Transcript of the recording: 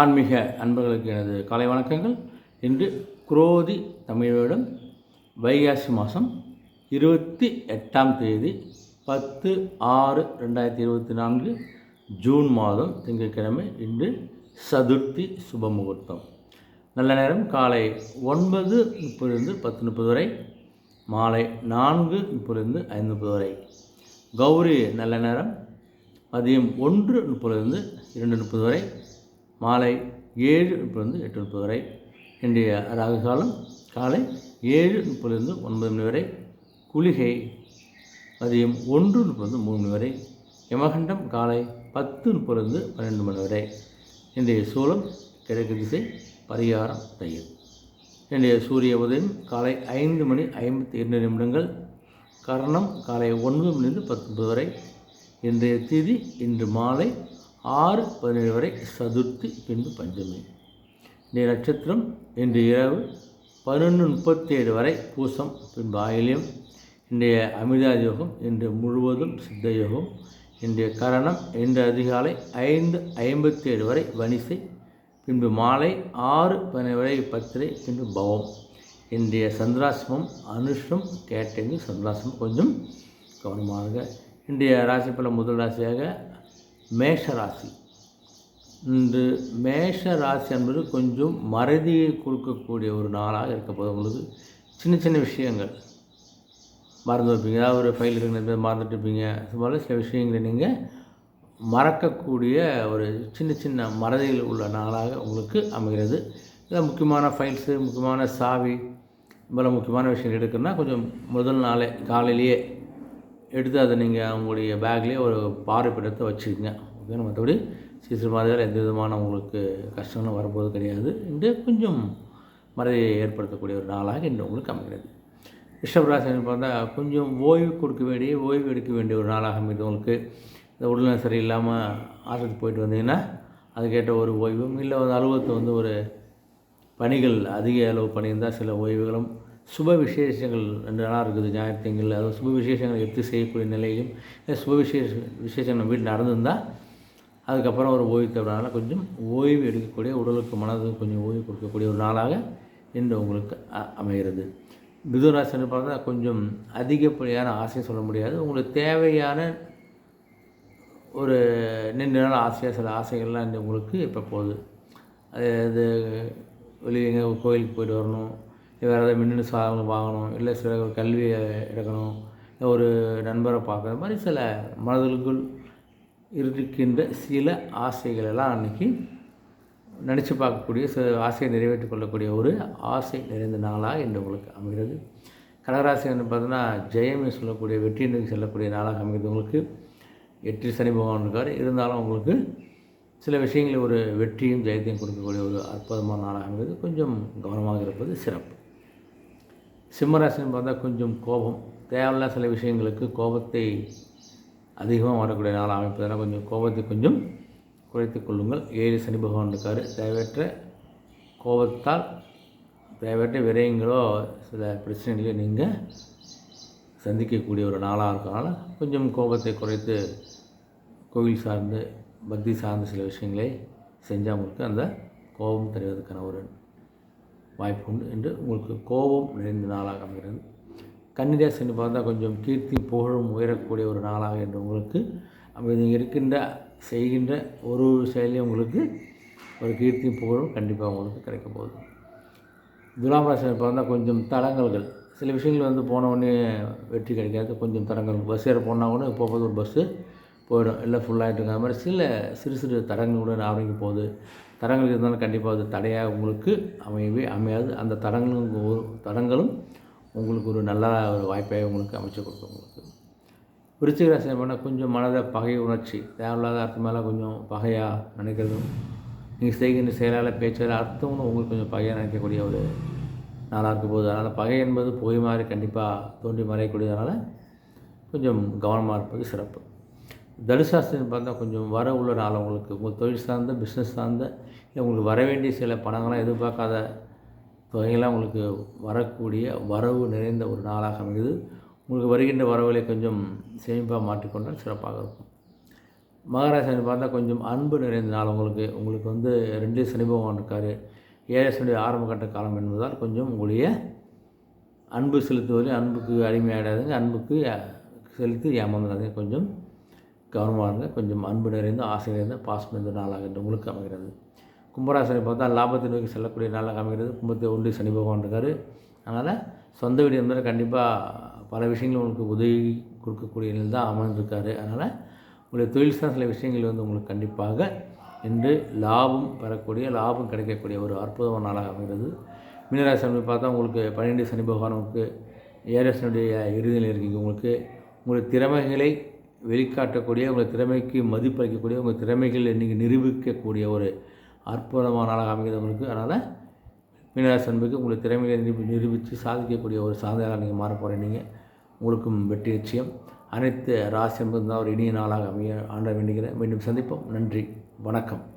ஆன்மீக அன்பர்களுக்கு எனது காலை வணக்கங்கள். இன்று குரோதி தமிழோடும் வைகாசி மாதம் இருபத்தி எட்டாம் தேதி பத்து ஆறு ரெண்டாயிரத்தி இருபத்தி நான்கு ஜூன் மாதம் திங்கட்கிழமை இன்று சதுர்த்தி சுப முகூர்த்தம். நல்ல நேரம் காலை ஒன்பது முப்பதுலேருந்து பத்து முப்பது வரை மாலை நான்கு முப்பதுலேருந்து ஐந்து முப்பது வரை. கௌரி நல்ல நேரம் மதியம் ஒன்று முப்பதுலேருந்து இரண்டு முப்பது வரை மாலை ஏழு முப்பதிலிருந்து எட்டு முப்பது வரை. இன்றைய ராகு காலம் காலை ஏழு முப்பதுலேருந்து ஒன்பது மணி வரை. குளிகை மதியம் ஒன்று முப்பது மூணு மணி வரை. யமகண்டம் காலை பத்து முப்பதுலேருந்து பன்னெண்டு மணி வரை. இன்றைய சூலம் கிழக்கு திசை பரிகாரம் தயிர் இன்றைய சூரிய உதயம் காலை ஐந்து மணி ஐம்பத்தி இரண்டு நிமிடங்கள். கரணம் காலை ஒன்பது மணிலிருந்து பத்து முப்பது வரை. இன்றைய திதி இன்று மாலை ஆறு பதினேழு வரை சதுர்த்தி பின்பு பஞ்சமி. இந்த நட்சத்திரம் இன்று இரவு பதினொன்று முப்பத்தேழு வரை பூசம் பின்பு ஆயிலியம். இன்றைய அமிர்தா யோகம் இன்று முழுவதும் சித்த யோகம் இன்றைய கரணம் இன்று அதிகாலை ஐந்து ஐம்பத்தி ஏழு வரை வனிசை பின்பு மாலை ஆறு பதினேழு வரை பத்திரை பின்பு பவம். இன்றைய சந்திராசிரமம் அனுஷம் கேட்டங்கு சந்திராசிரமம் கொஞ்சம் கவனமாக. இன்றைய ராசிப்பல முதல் ராசியாக மேஷ ராசி இன்று மேஷ ராசி என்பது கொஞ்சம் மறதியை கொடுக்கக்கூடிய ஒரு நாளாக இருக்க போது உங்களுக்கு. சின்ன சின்ன விஷயங்கள். மறந்து வைப்பீங்க. ஏதாவது ஒரு ஃபைல் இருக்கிற மறந்துட்டு இருப்பீங்க. அது போல் சில விஷயங்களை நீங்கள் மறக்கக்கூடிய ஒரு சின்ன சின்ன மறதிகள் உள்ள நாளாக உங்களுக்கு அமைகிறது. இதில் முக்கியமான ஃபைல்ஸு முக்கியமான சாவி போல் முக்கியமான விஷயங்கள் எடுக்கணும்னா கொஞ்சம் முதல் நாளே காலையிலேயே எடுத்து அதை நீங்கள் உங்களுடைய பேக்லேயே ஒரு பார்வைப்படத்தை வச்சுக்கோங்க. ஓகே மற்றபடி சிசு மாதிரியால் எந்த விதமான உங்களுக்கு கஷ்டங்களும் வரப்போது கிடையாது. இன்று கொஞ்சம் மறதியை ஏற்படுத்தக்கூடிய ஒரு நாளாக இன்று உங்களுக்கு அமைகிறது. ரிஷபராசி பார்த்தா கொஞ்சம் ஓய்வு கொடுக்க வேண்டிய ஓய்வு எடுக்க வேண்டிய ஒரு நாளாக அமைது உங்களுக்கு. இந்த உடல்நிலை சரியில்லாமல் ஆசைக்கு போயிட்டு வந்தீங்கன்னா அதுக்கேற்ற ஒரு ஓய்வும் இல்லை வந்து அலுவலகத்தை வந்து ஒரு பணிகள் அதிக அளவு பண்ணியிருந்தால் சில ஓய்வுகளும் சுப விசேஷங்கள் ரெண்டு நாளாக இருக்குது ஞாயிற்றுங்கள் அதாவது சுப விசேஷங்களை எடுத்து செய்யக்கூடிய நிலையிலும் சுப விசேஷ விசேஷங்கள் வீட்டில் நடந்திருந்தால் அதுக்கப்புறம் ஒரு ஓய்வு தேவைனால கொஞ்சம் ஓய்வு எடுக்கக்கூடிய உடலுக்கு மனதுக்கு கொஞ்சம் ஓய்வு கொடுக்கக்கூடிய ஒரு நாளாக இன்று உங்களுக்கு அமைகிறது. மிதுராசின்னு பார்த்தா கொஞ்சம் அதிகப்படியான ஆசை சொல்ல முடியாது. உங்களுக்கு தேவையான ஒரு நீண்ட நாள் ஆசையாக சில ஆசைகள்லாம் இன்று உங்களுக்கு இப்போ போகுது. அது இது வெளியே எங்கே கோயிலுக்கு போயிட்டு வரணும் வேறு ஏதாவது மின்னணு சாதனங்கள் வாங்கணும் இல்லை சில கல்வியை எடுக்கணும் ஒரு நண்பரை பார்க்குற மாதிரி சில மனதிற்குள் இருக்கின்ற சில ஆசைகளெல்லாம் அன்றைக்கி நினச்சி பார்க்கக்கூடிய சில ஆசையை நிறைவேற்றிக் கொள்ளக்கூடிய ஒரு ஆசை நிறைந்த நாளாக இன்று உங்களுக்கு அமைகிறது. கடகராசி வந்து பார்த்தீங்கன்னா ஜெயமே சொல்லக்கூடிய வெற்றி நோக்கி செல்லக்கூடிய நாளாக அமைகிறது. உங்களுக்கு எட்டு சனி பகவான் இருக்கார். இருந்தாலும் உங்களுக்கு சில விஷயங்களில் ஒரு வெற்றியும் ஜெயத்தையும் கொடுக்கக்கூடிய ஒரு அற்புதமான நாளாக அமைகிறது. கொஞ்சம் கவனமாக இருப்பது சிறப்பு. சிம்மராசின்னு பார்த்தா கொஞ்சம் கோபம். தேவையில்லாத சில விஷயங்களுக்கு கோபத்தை அதிகமாக வரக்கூடிய நாளாக அமைப்பதனால் கொஞ்சம் கோபத்தை கொஞ்சம் குறைத்து கொள்ளுங்கள். ஏழு சனி பகவான் இருக்கார். தேவையற்ற கோபத்தால் தேவையற்ற விரயங்களோ சில பிரச்சனைகளையும் நீங்கள் சந்திக்கக்கூடிய ஒரு நாளாக இருக்கனால கொஞ்சம் கோபத்தை குறைத்து கோவில் சார்ந்து பக்தி சார்ந்த சில விஷயங்களை செஞ்சால் உங்களுக்கு அந்த கோபம் தருவதற்கான ஒரு வாய்ப்பு உண்டு என்று உங்களுக்கு கோபம் நிறைந்த நாளாக அமைகிறது. கன்னிராசின்னு பார்த்தா கொஞ்சம் கீர்த்தி புகழும் உயரக்கூடிய ஒரு நாளாக என்று உங்களுக்கு அப்படி நீங்கள் இருக்கின்ற செய்கின்ற ஒரு செயலையும் உங்களுக்கு ஒரு கீர்த்தி புகழும் கண்டிப்பாக உங்களுக்கு கிடைக்க போகுது. துலாம் ராசியில் பார்த்தா கொஞ்சம் தடங்கல்கள். சில விஷயங்கள் வந்து போன உடனே வெற்றி கிடைக்காது. கொஞ்சம் தடங்கள் பஸ் ஏற போனால் கூட போகும்போது ஒரு பஸ்ஸு போயிடும். இல்லை ஃபுல்லாகிட்டு இருக்க மாதிரி சில சிறு சிறு தடங்கள் கூட ஆரம்பிக்க போகுது. தடங்கள் இருந்தாலும் கண்டிப்பாக அது தடையாக உங்களுக்கு அமையவே அமையாது. அந்த தடங்களும் ஒரு தடங்களும் உங்களுக்கு ஒரு நல்ல ஒரு வாய்ப்பாக உங்களுக்கு அமைச்சு கொடுக்கும் உங்களுக்கு. விருச்சிக ராசி பண்ணால் கொஞ்சம் மனதை பகை உணர்ச்சி தேவையில்லாத அர்த்தமால கொஞ்சம் பகையாக நினைக்கிறதும் நீங்கள் செய்கின்ற செயலால் பேச்சால் அர்த்தம்னு உங்களுக்கு கொஞ்சம் பகையாக நினைக்கக்கூடிய ஒரு நாளாக இருக்க போகுது. அதனால் பகை என்பது புகை மாதிரி கண்டிப்பாக தோன்றி மறையக்கூடியதுனால கொஞ்சம் கவனமாக இருப்பது சிறப்பு. தனுசாஸ்திரம் பார்த்தா கொஞ்சம் வர உள்ள நாள் உங்களுக்கு உங்கள் தொழில் சார்ந்த பிஸ்னஸ் சார்ந்த இல்லை உங்களுக்கு வர வேண்டிய சில பணங்களாம் எதிர்பார்க்காத தொகையெல்லாம் உங்களுக்கு வரக்கூடிய வரவு நிறைந்த ஒரு நாளாக அமைகிறது உங்களுக்கு வருகின்ற வரவுகளை கொஞ்சம் சேமிப்பாக மாற்றிக்கொண்டால் சிறப்பாக இருக்கும். மகாராஜன் பார்த்தா கொஞ்சம் அன்பு நிறைந்த நாள் உங்களுக்கு. உங்களுக்கு வந்து ரெண்டு சனி பகவான் இருக்கார். ஏழசனுடைய ஆரம்ப கட்ட காலம் என்பதால் கொஞ்சம் உங்களுடைய அன்பு செலுத்துவதில் அன்புக்கு அடிமையாடாதுங்க அன்புக்கு செலுத்தி ஏமாந்துடாதுங்க. கொஞ்சம் கவனமாக இருங்க. கொஞ்சம் அன்பு நிறைந்த ஆசை நிறைந்த பாசம் நிறைந்த நாளாக உங்களுக்கு அமைகிறது. கும்பராசனை பார்த்தா லாபத்தை நோக்கி செல்லக்கூடிய நாளாக அமைகிறது. கும்பத்தை ஒன்றி சனி பகவான் இருக்கார். அதனால் சொந்த வீடு இருந்தால் கண்டிப்பாக பல விஷயங்கள் உங்களுக்கு உதவி கொடுக்கக்கூடிய நிலையில் தான் அமர்ந்திருக்காரு. அதனால் உங்களுடைய தொழில் சார் சில விஷயங்கள் வந்து உங்களுக்கு கண்டிப்பாக இன்று லாபம் பெறக்கூடிய லாபம் கிடைக்கக்கூடிய ஒரு அற்புதமான நாளாக அமைகிறது. மீனராசி பார்த்தா உங்களுக்கு பன்னிரெண்டு சனி பகவான் உங்களுக்கு ஏரசனுடைய இறுதியில் இருக்கீங்க. உங்களுக்கு உங்களுடைய திறமைகளை வெளிக்காட்டக்கூடிய உங்கள் திறமைக்கு மதிப்பளிக்கக்கூடிய உங்கள் திறமைகளை நீங்கள் நிரூபிக்கக்கூடிய ஒரு அற்புதமான நாளாக அமைகிறது உங்களுக்கு. அதனால் மீனராசி அன்புக்கு உங்களுடைய திறமைகளை நிரூபி நிரூபித்து சாதிக்கக்கூடிய ஒரு சாதனையாக நீங்கள் மாறப்போகிறேன் நீங்கள் உங்களுக்கும் வெற்றி நிச்சயம். அனைத்து ராசி என்பது ஒரு இனிய நாளாக அமைய ஆண்ட வேண்டுகிறேன். மீண்டும் சந்திப்போம். நன்றி. வணக்கம்.